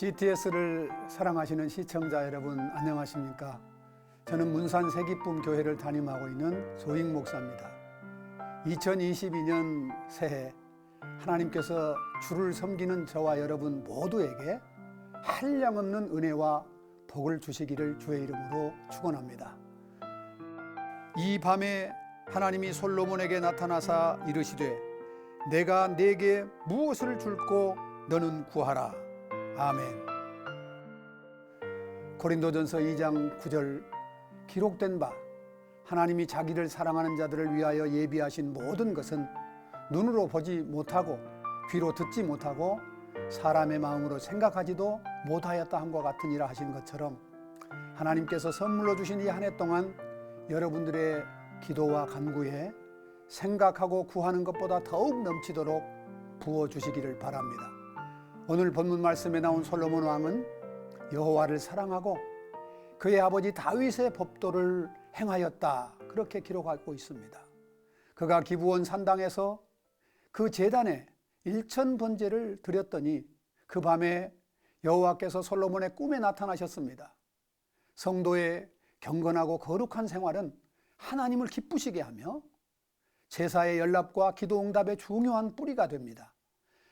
GTS를 사랑하시는 시청자 여러분 안녕하십니까? 저는 문산 세기쁨 교회를 담임하고 있는 소익 목사입니다. 2022년 새해 하나님께서 주를 섬기는 저와 여러분 모두에게 한량 없는 은혜와 복을 주시기를 주의 이름으로 축원합니다. 이 밤에 하나님이 솔로몬에게 나타나사 이르시되 내가 네게 무엇을 줄고 너는 구하라. 아멘. 고린도전서 2장 9절 기록된 바 하나님이 자기를 사랑하는 자들을 위하여 예비하신 모든 것은 눈으로 보지 못하고 귀로 듣지 못하고 사람의 마음으로 생각하지도 못하였다 함과 같으니라 하신 것처럼 하나님께서 선물로 주신 이 한 해 동안 여러분들의 기도와 간구에 생각하고 구하는 것보다 더욱 넘치도록 부어 주시기를 바랍니다. 오늘 본문 말씀에 나온 솔로몬 왕은 여호와를 사랑하고 그의 아버지 다윗의 법도를 행하였다. 그렇게 기록하고 있습니다. 그가 기부원 산당에서 그 제단에 일천 번제를 드렸더니 그 밤에 여호와께서 솔로몬의 꿈에 나타나셨습니다. 성도의 경건하고 거룩한 생활은 하나님을 기쁘시게 하며 제사의 연락과 기도 응답의 중요한 뿌리가 됩니다.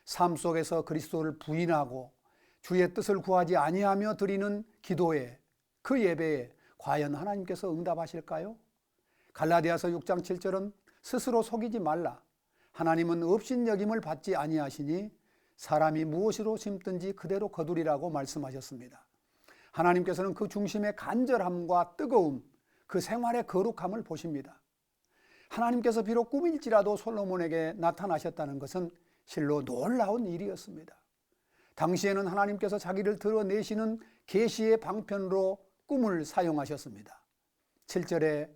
삶 속에서 그리스도를 부인하고 주의 뜻을 구하지 아니하며 드리는 기도에 그 예배에 과연 하나님께서 응답하실까요? 갈라디아서 6장 7절은 스스로 속이지 말라. 하나님은 업신여김을 받지 아니하시니 사람이 무엇으로 심든지 그대로 거두리라고 말씀하셨습니다. 하나님께서는 그 중심의 간절함과 뜨거움, 그 생활의 거룩함을 보십니다. 하나님께서 비록 꿈일지라도 솔로몬에게 나타나셨다는 것은 실로 놀라운 일이었습니다. 당시에는 하나님께서 자기를 드러내시는 계시의 방편으로 꿈을 사용하셨습니다. 7절에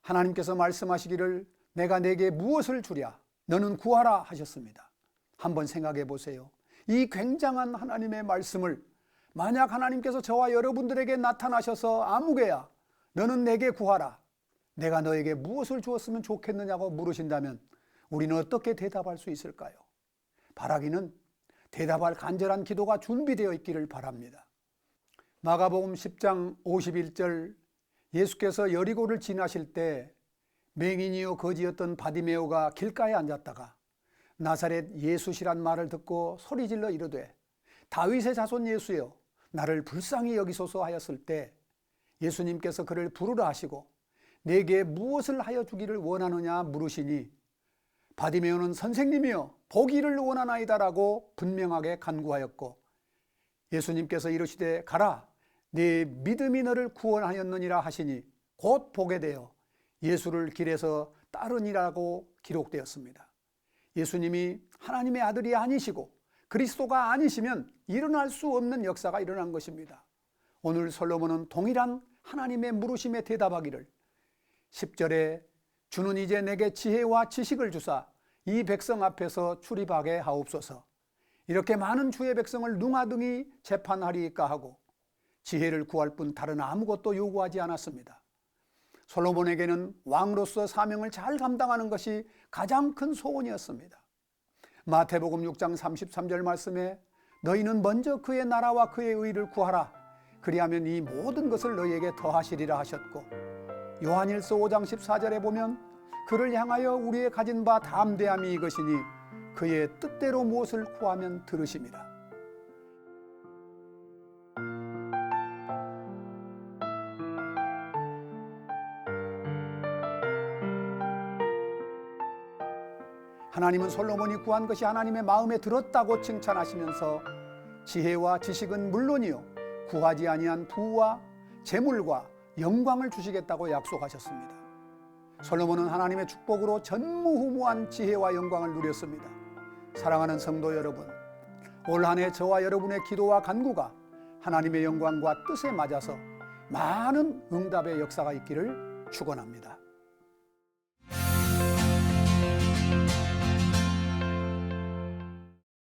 하나님께서 말씀하시기를 내가 내게 무엇을 주랴 너는 구하라 하셨습니다. 한번 생각해 보세요. 이 굉장한 하나님의 말씀을 만약 하나님께서 저와 여러분들에게 나타나셔서 아무개야 너는 내게 구하라 내가 너에게 무엇을 주었으면 좋겠느냐고 물으신다면 우리는 어떻게 대답할 수 있을까요? 바라기는 대답할 간절한 기도가 준비되어 있기를 바랍니다. 마가복음 10장 51절 예수께서 여리고를 지나실 때 맹인이요 거지였던 바디메오가 길가에 앉았다가 나사렛 예수시란 말을 듣고 소리질러 이르되 다윗의 자손 예수여 나를 불쌍히 여기소서 하였을 때 예수님께서 그를 부르라 하시고 내게 무엇을 하여 주기를 원하느냐 물으시니 바디메오는 선생님이여 보기를 원하나이다라고 분명하게 간구하였고 예수님께서 이르시되 가라 네 믿음이 너를 구원하였느니라 하시니 곧 보게 되어 예수를 길에서 따르니라고 기록되었습니다. 예수님이 하나님의 아들이 아니시고 그리스도가 아니시면 일어날 수 없는 역사가 일어난 것입니다. 오늘 솔로몬은 동일한 하나님의 물으심에 대답하기를 10절에 주는 이제 내게 지혜와 지식을 주사 이 백성 앞에서 출입하게 하옵소서. 이렇게 많은 주의 백성을 능하등이 재판하리까 하고 지혜를 구할 뿐 다른 아무것도 요구하지 않았습니다. 솔로몬에게는 왕으로서 사명을 잘 감당하는 것이 가장 큰 소원이었습니다. 마태복음 6장 33절 말씀에 너희는 먼저 그의 나라와 그의 의를 구하라. 그리하면 이 모든 것을 너희에게 더하시리라 하셨고 요한일서 5장 14절에 보면 그를 향하여 우리의 가진 바 담대함이 이것이니 그의 뜻대로 무엇을 구하면 들으심이라. 하나님은 솔로몬이 구한 것이 하나님의 마음에 들었다고 칭찬하시면서 지혜와 지식은 물론이요 구하지 아니한 부와 재물과 영광을 주시겠다고 약속하셨습니다. 솔로몬은 하나님의 축복으로 전무후무한 지혜와 영광을 누렸습니다. 사랑하는 성도 여러분, 올 한해 저와 여러분의 기도와 간구가 하나님의 영광과 뜻에 맞아서 많은 응답의 역사가 있기를 축원합니다.